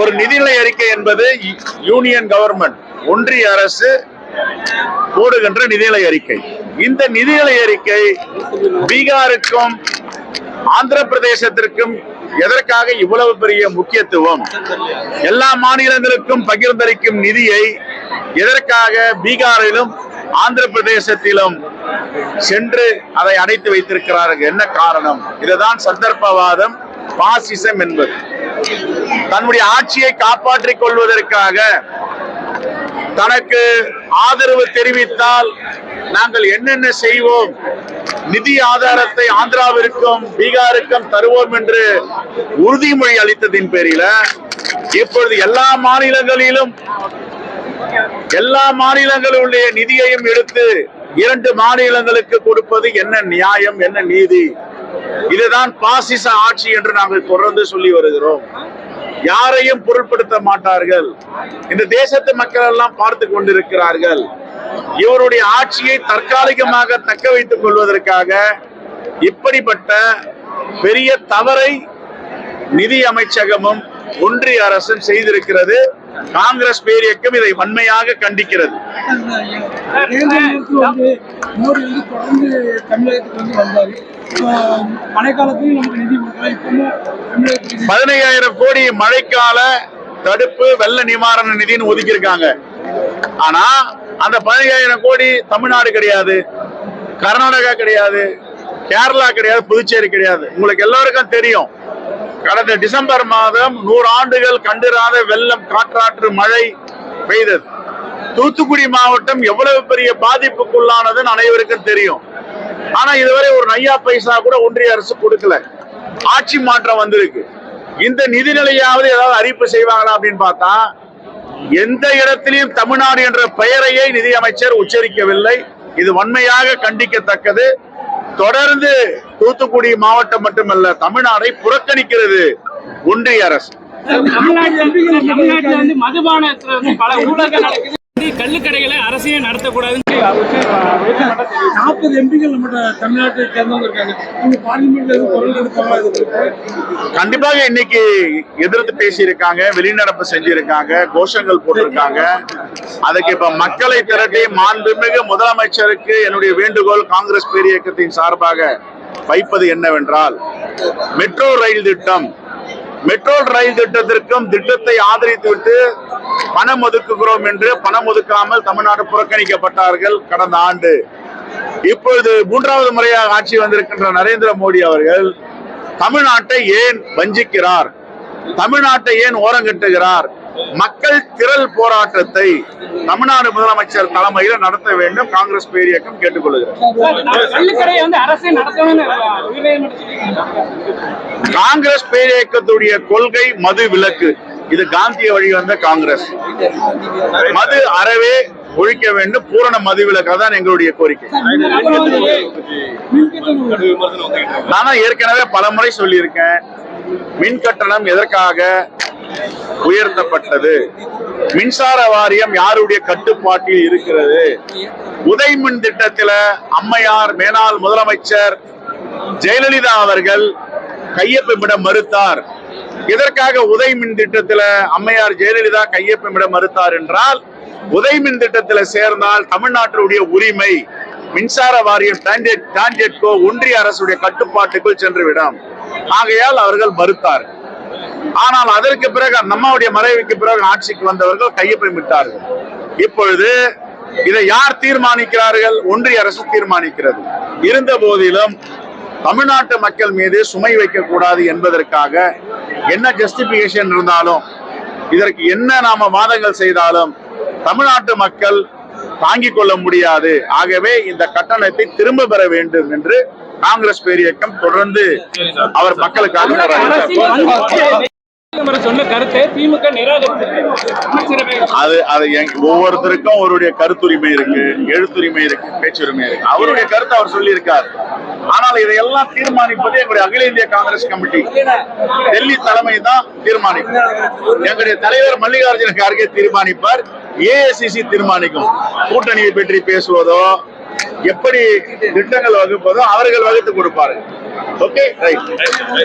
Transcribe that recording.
ஒரு நிதிநிலை அறிக்கை என்பது யூனியன் கவர்மெண்ட் ஒன்றிய அரசு போடுகின்ற நிதிநிலை அறிக்கை. இந்த நிதிநிலை அறிக்கை பீகாருக்கும் ஆந்திர பிரதேசத்திற்கும் எதற்காக இவ்வளவு பெரிய முக்கியத்துவம்? எல்லா மாநிலங்களுக்கும் பகிர்ந்தளிக்கும் நிதியை எதற்காக பீகாரிலும் ஆந்திர பிரதேசத்திலும் சென்று அதை அடைத்து வைத்திருக்கிறார்கள்? என்ன காரணம்? இதுதான் சந்தர்ப்பவாதம். பாசிசம் என்பது. தன்னுடைய ஆட்சியை காப்பாற்றிக் கொள்வதற்காக தனக்கு ஆதரவு தெரிவித்தால் நாங்கள் என்னென்ன செய்வோம்? நிதி ஆதாரத்தை ஆந்திராவிற்கும் பீகாருக்கும் தருவோம் என்று உறுதிமொழி அளித்ததின் பேரில இப்பொழுது எல்லா மாநிலங்களிலும் எல்லா மாநிலங்களுடைய நிதியையும் எடுத்து இரண்டு மாநிலங்களுக்கு கொடுப்பது என்ன நியாயம் என்ன நீதி? இதுதான் பாசிச ஆட்சி என்று நாங்கள் தொடர்ந்து சொல்லி வருகிறோம். யாரையும் பொருட்படுத்த மாட்டார்கள். இந்த தேசத்து மக்கள் எல்லாம் பார்த்து கொண்டிருக்கிறார்கள். இவருடைய ஆட்சியை தற்காலிகமாக தக்க வைத்துக் கொள்வதற்காக இப்படிப்பட்ட பெரிய தவறை நிதி அமைச்சகமும் ஒன்றிய அரசும் செய்திருக்கிறது. காங்கிரஸ் பேரியக்கம் இதை வன்மையாக கண்டிக்கிறது. வந்து மோடி நமக்கு நிதி கொடுக்கலாம் இப்பவும் பதினையாயிரம் கோடி மழைக்கால தடுப்பு வெள்ள நிவாரண நிதின்னு ஒதுக்கியிருக்காங்க. ஆனா அந்த பதினையாயிரம் கோடி தமிழ்நாடு கிடையாது. கர்நாடகா கிடையாது. கேரளா கிடையாது. புதுச்சேரி கிடையாது. உங்களுக்கு எல்லாருக்கும் தெரியும். கடந்த டிசம்பர் மாதம் நூறு ஆண்டுகள் கண்டிராத வெள்ளம் காற்றாற்று மழை பெய்தது. தூத்துக்குடி மாவட்டம் எவ்வளவு பெரிய பாதிப்புக்குள்ளானதுன்னு அனைவருக்கும் தெரியும். ஆனா இதுவரை ஒரு நையா பைசா கூட ஒன்றிய அரசு கொடுக்கல. ஆட்சி மாற்றம் வந்திருக்கு. இந்த நிதிநிலையாவது ஏதாவது அறிவிப்பு செய்வாங்களா அப்படின்னு பார்த்தா எந்த இடத்திலையும் தமிழ்நாடு என்ற பெயரையே நிதியமைச்சர் உச்சரிக்கவில்லை. இது வன்மையாக கண்டிக்கத்தக்கது. தொடர்ந்து தூத்துக்குடி மாவட்டம் மட்டுமல்ல தமிழ்நாடை புறக்கணிக்கிறது ஒன்றிய அரசு. தமிழ்நாட்டுல வந்து மதுபானத்துல வந்து பல ஊழல்கள் நடக்குது. கள்ளுக்கடைகளை அரசே நடத்தக்கூடாதுன்னு நாற்பது எம்பிகள் நம்ம தமிழ்நாட்டை சேர்ந்தவங்க இருக்காங்க. பார்லிமெண்ட்ல குரல் கண்டிப்பாக இன்னைக்கு எதிர்த்து பேசியிருக்காங்க வெளிநடப்பு செஞ்சிருக்காங்க கோஷங்கள் போட்டிருக்காங்க. அதுக்கு இப்ப மக்களை திரட்டி மாண்புமிகு முதலமைச்சருக்கு என்னுடைய வேண்டுகோள் காங்கிரஸ் பேரியக்கத்தின் சார்பாக வைப்பது என்னவென்றால் மெட்ரோ ரயில் திட்டம். மெட்ரோ ரயில் திட்டத்திற்கும் திட்டத்தை ஆதரித்துவிட்டு பணம் ஒதுக்குகிறோம் என்று பணம் ஒதுக்காமல் தமிழ்நாடு புறக்கணிக்கப்பட்டார்கள் கடந்த ஆண்டு. இப்பொழுது மூன்றாவது முறையாக ஆட்சி வந்திருக்கின்ற நரேந்திர மோடி அவர்கள் தமிழ்நாட்டை ஏன் வஞ்சிக்கிறார்? தமிழ்நாட்டை ஏன் ஓரங்கட்டுகிறார்? மக்கள் திரள் போராட்டத்தை தமிழ்நாடு முதலமைச்சர் தலைமையில் நடத்த வேண்டும். காங்கிரஸ் பேரியக்கம் கேட்டுக்கொள்கிறது. காங்கிரஸ் பேரியக்கத்துடைய கொள்கை மது விலக்கு இது காந்திய வழி வந்த காங்கிரஸ். மது அறவே ஒழிக்க வேண்டும். பூரண மதுவிலக்கா தான் எங்களுடைய கோரிக்கை. நானும் ஏற்கனவே பலமுறை சொல்லியிருக்கேன். மின் கட்டணம் எதற்காக உயர்த்தப்பட்டது? மின்சார வாரியம் யாருடைய கட்டுப்பாட்டில் இருக்கிறது? உதய் மின் திட்டத்தில் அம்மையார் மேனாள் முதலமைச்சர் ஜெயலலிதா அவர்கள் கையொப்பமிட மறுத்தார். இதற்காக உதய் மின் திட்டத்தில் அம்மையார் ஜெயலலிதா கையொப்பமிட மறுத்தார் என்றால் உதய் மின் சேர்ந்தால் தமிழ்நாட்டினுடைய உரிமை மின்சார வாரியம் டான்ஜெட்கோ ஒன்றிய அரசுடைய கட்டுப்பாட்டுக்குள் சென்றுவிடும். ஆகையால் அவர்கள் மறுத்தார். ஆனால் அதற்கு பிறகு அம்மாவுடைய மறைவுக்கு பிறகு ஆட்சிக்கு வந்தவர்கள் கையொப்பமிட்டார்கள். இப்பொழுது இதை யார் தீர்மானிக்கிறார்கள்? ஒன்றிய அரசு தீர்மானிக்கிறது. இருந்த போதிலும் தமிழ்நாட்டு மக்கள் மீது சுமை வைக்க கூடாது என்பதற்காக என்ன ஜஸ்டிபிகேஷன் இருந்தாலும் இதற்கு என்ன நாம வாதங்கள் செய்தாலும் தமிழ்நாட்டு மக்கள் தாங்கிக் கொள்ள முடியாது. ஆகவே இந்த கட்டணத்தை திரும்ப பெற வேண்டும் என்று காங்கிரஸ் பேரியக்கம் தொடர்ந்து அவர் மக்களுக்காக பிரதமர் சொன்ன கருத்தை திமுக அது அது ஒவ்வொருத்தருக்கும் அவருடைய கருத்துரிமை இருக்கு எழுத்துரிமை இருக்கு பேச்சுரிமை இருக்கு. அவருடைய கருத்தை அவர் சொல்லியிருக்கார். ஆனால் இதையெல்லாம் தீர்மானிப்பது எங்களுடைய அகில இந்திய காங்கிரஸ் கமிட்டி. டெல்லி தலைமை தான் தீர்மானிக்கும். எங்களுடைய தலைவர் மல்லிகார்ஜுன கார்கே தீர்மானிப்பார். ஏஐசிசி தீர்மானிக்கும். கூட்டணியை பற்றி பேசுவதோ எப்படி திட்டங்கள் வகுப்பதோ அவர்கள் வகுத்து கொடுப்பார்கள். ஓகே? ரைட்